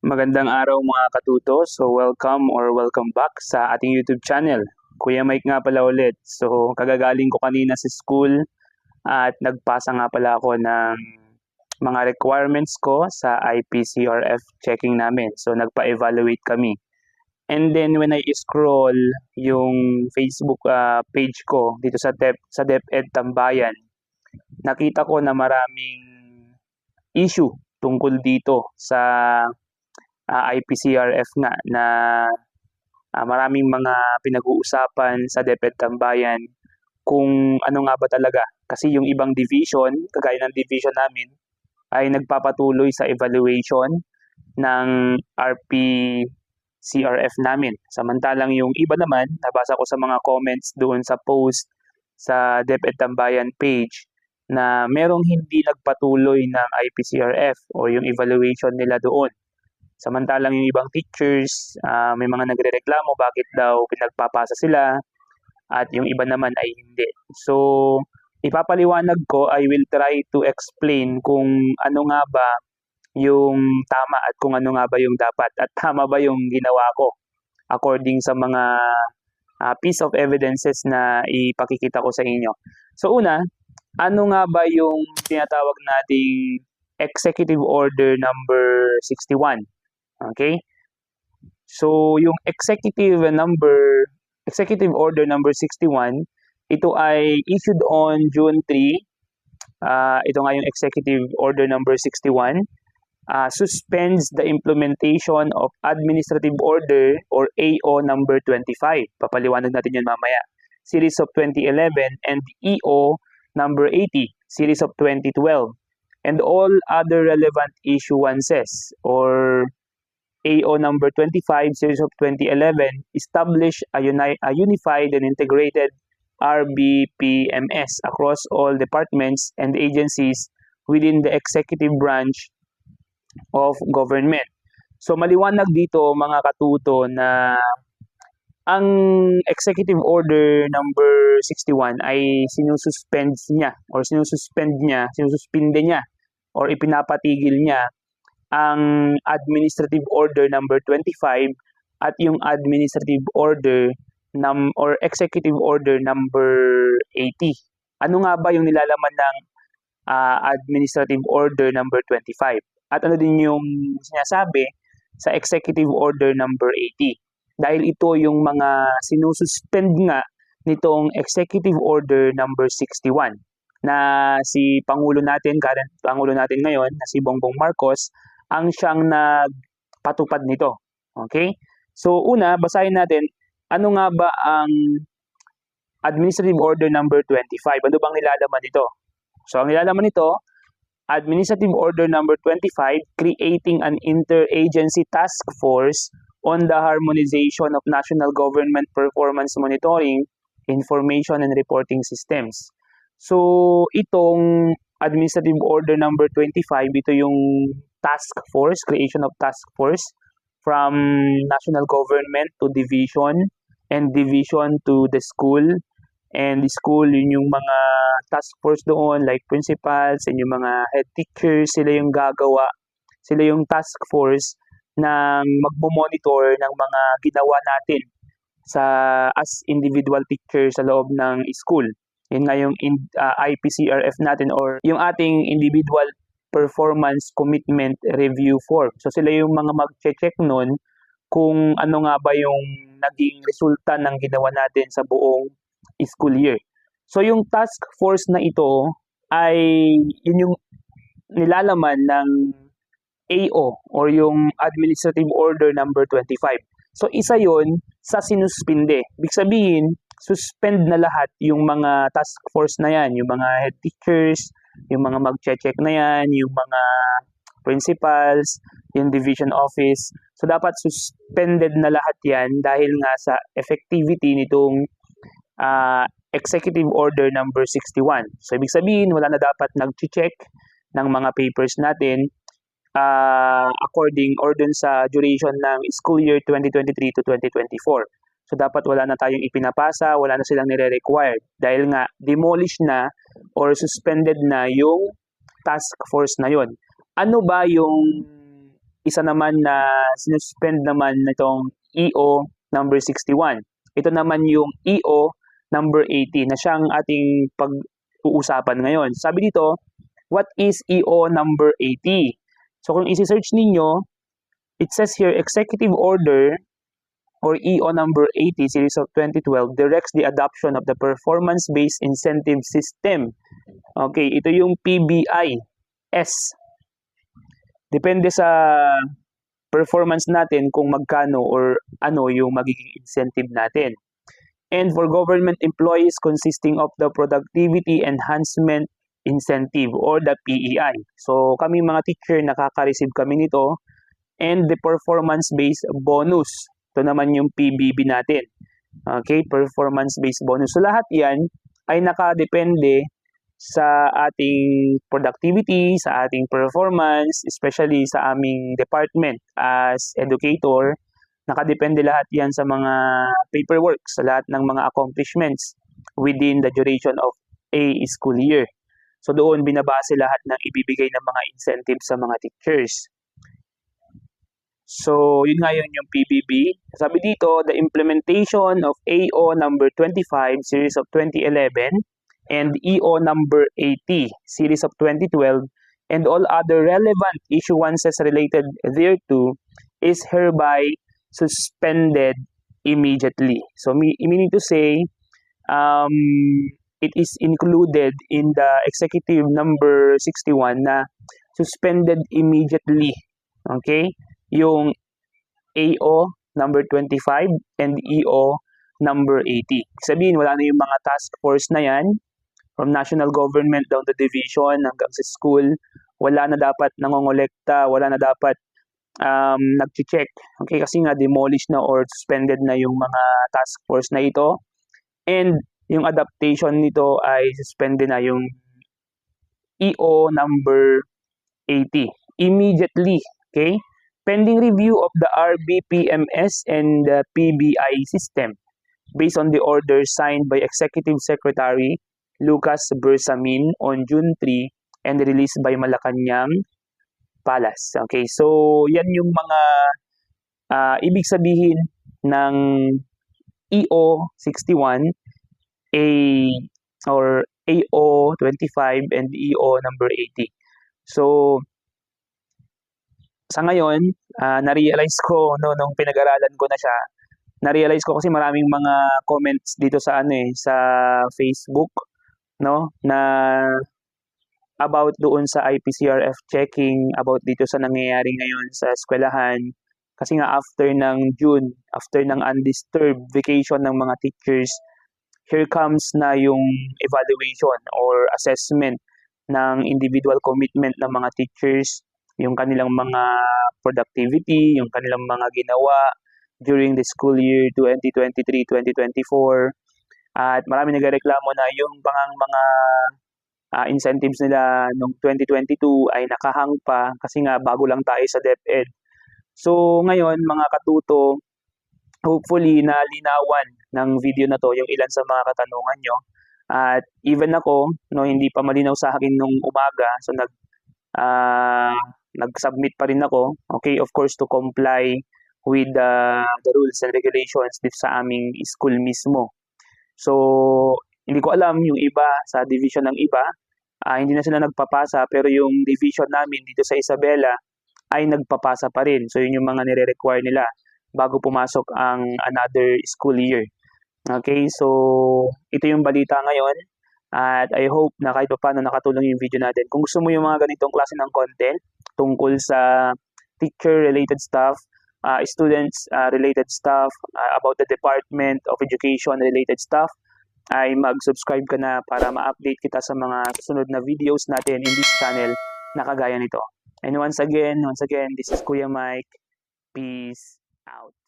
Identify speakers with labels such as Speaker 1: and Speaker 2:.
Speaker 1: Magandang araw mga katuto. So welcome or welcome back sa ating YouTube channel. Kuya Mike nga pala ulit. So kagagaling ko kanina sa school at nagpasa nga pala ako ng mga requirements ko sa IPCRF checking namin. So nagpa-evaluate kami. And then when I scroll yung Facebook uh, page ko dito sa Dep sa DepEd Tambayan, nakita ko na maraming issue tungkol dito sa uh, ah, IPCRF nga na uh, maraming mga pinag-uusapan sa DepEd Tambayan kung ano nga ba talaga. Kasi yung ibang division, kagaya ng division namin, ay nagpapatuloy sa evaluation ng RPCRF namin. Samantalang yung iba naman, nabasa ko sa mga comments doon sa post sa DepEd Tambayan page na merong hindi nagpatuloy ng IPCRF o yung evaluation nila doon. Samantalang yung ibang teachers, uh, may mga nagrereklamo bakit daw pinagpapasa sila at yung iba naman ay hindi. So, ipapaliwanag ko, I will try to explain kung ano nga ba yung tama at kung ano nga ba yung dapat at tama ba yung ginawa ko according sa mga uh, piece of evidences na ipakikita ko sa inyo. So una, ano nga ba yung tinatawag nating Executive Order number 61? Okay? So, yung executive number, executive order number 61, ito ay issued on June 3. Uh, ito nga yung executive order number 61. Uh, suspends the implementation of administrative order or AO number 25. Papaliwanag natin yan mamaya. Series of 2011 and EO number 80, series of 2012. And all other relevant issuances or AO number 25 series of 2011 established a, uni- a unified and integrated RBPMS across all departments and agencies within the executive branch of government. So maliwanag dito mga katuto na ang executive order number 61 ay sinususpend niya or sinususpend niya, sinususpinde niya or ipinapatigil niya ang administrative order number 25 at yung administrative order num or executive order number 80. Ano nga ba yung nilalaman ng uh, administrative order number 25? At ano din yung sinasabi sa executive order number 80? Dahil ito yung mga sinususpend nga nitong executive order number 61 na si Pangulo natin, current Pangulo natin ngayon, na si Bongbong Marcos, ang siyang nagpatupad nito. Okay? So una, basahin natin ano nga ba ang Administrative Order number 25? Ano bang nilalaman nito? So ang nilalaman nito, Administrative Order number 25 creating an interagency task force on the harmonization of national government performance monitoring, information and reporting systems. So itong Administrative Order number 25, ito yung task force, creation of task force from national government to division and division to the school and the school yun yung mga task force doon like principals and yung mga head teachers sila yung gagawa sila yung task force ng magmo-monitor ng mga ginawa natin sa as individual teacher sa loob ng school. Yun nga yung uh, IPCRF natin or yung ating individual performance commitment review form. So sila yung mga mag-check nun kung ano nga ba yung naging resulta ng ginawa natin sa buong school year. So yung task force na ito ay yun yung nilalaman ng AO or yung Administrative Order number 25. So isa yon sa sinuspinde. Ibig sabihin, suspend na lahat yung mga task force na yan, yung mga head teachers, yung mga mag-check na yan, yung mga principals, yung division office. So, dapat suspended na lahat yan dahil nga sa effectivity nitong uh, Executive Order number 61. So, ibig sabihin, wala na dapat nag-check ng mga papers natin uh, according or dun sa duration ng school year 2023 to 2024. So dapat wala na tayong ipinapasa, wala na silang nire-required dahil nga demolish na or suspended na yung task force na yon. Ano ba yung isa naman na sinuspend naman nitong EO number 61. Ito naman yung EO number 80 na siyang ating pag-uusapan ngayon. Sabi dito, what is EO number 80? So kung isi-search ninyo, it says here executive order or EO number 80 series of 2012 directs the adoption of the performance-based incentive system. Okay, ito yung PBI S. Depende sa performance natin kung magkano or ano yung magiging incentive natin. And for government employees consisting of the Productivity Enhancement Incentive or the PEI. So kami mga teacher nakaka-receive kami nito and the performance-based bonus. Ito naman yung PBB natin. Okay, performance-based bonus. So lahat yan ay nakadepende sa ating productivity, sa ating performance, especially sa aming department as educator. Nakadepende lahat yan sa mga paperwork, sa lahat ng mga accomplishments within the duration of a school year. So doon binabase lahat ng ibibigay ng mga incentives sa mga teachers. So, yun nga yun yung PBB. Sabi dito, the implementation of AO number 25, series of 2011, and EO number 80, series of 2012, and all other relevant issuances related thereto is hereby suspended immediately. So, me- meaning to say, um, it is included in the executive number 61 na suspended immediately. Okay? Yung AO number 25 and EO number 80. Sabihin, wala na yung mga task force na yan from national government down to division hanggang sa school. Wala na dapat nangongolekta, wala na dapat um, nag-check. Okay, kasi nga demolished na or suspended na yung mga task force na ito. And yung adaptation nito ay suspended na yung EO number 80. Immediately, okay? Pending review of the RBPMS and the PBI system based on the order signed by Executive Secretary Lucas Bersamin on June 3 and released by Malacanang Palace. Okay, so yan yung mga uh, ibig sabihin ng EO 61 A or AO 25 and EO number 80. So sa ngayon, uh, na-realize ko no nung pinag-aralan ko na siya, na-realize ko kasi maraming mga comments dito sa ano eh sa Facebook no na about doon sa IPCRF checking about dito sa nangyayari ngayon sa eskwelahan. Kasi nga after ng June, after ng undisturbed vacation ng mga teachers, here comes na yung evaluation or assessment ng individual commitment ng mga teachers yung kanilang mga productivity, yung kanilang mga ginawa during the school year 2023-2024. At marami nagreklamo na yung pangang mga uh, incentives nila noong 2022 ay nakahang pa kasi nga bago lang tayo sa DepEd. So ngayon mga katuto, hopefully na linawan ng video na to yung ilan sa mga katanungan nyo. At even ako, no, hindi pa malinaw sa akin nung umaga, so nag uh, nag-submit pa rin ako, okay, of course, to comply with the, the rules and regulations dito sa aming school mismo. So, hindi ko alam yung iba sa division ng iba, uh, hindi na sila nagpapasa pero yung division namin dito sa Isabela ay nagpapasa pa rin. So, yun yung mga nire-require nila bago pumasok ang another school year. Okay, so ito yung balita ngayon. At I hope na kahit paano nakatulong yung video natin. Kung gusto mo yung mga ganitong klase ng content tungkol sa teacher-related stuff, uh, students-related uh, stuff, uh, about the Department of Education-related stuff, ay mag-subscribe ka na para ma-update kita sa mga susunod na videos natin in this channel na kagaya nito. And once again, once again, this is Kuya Mike. Peace out.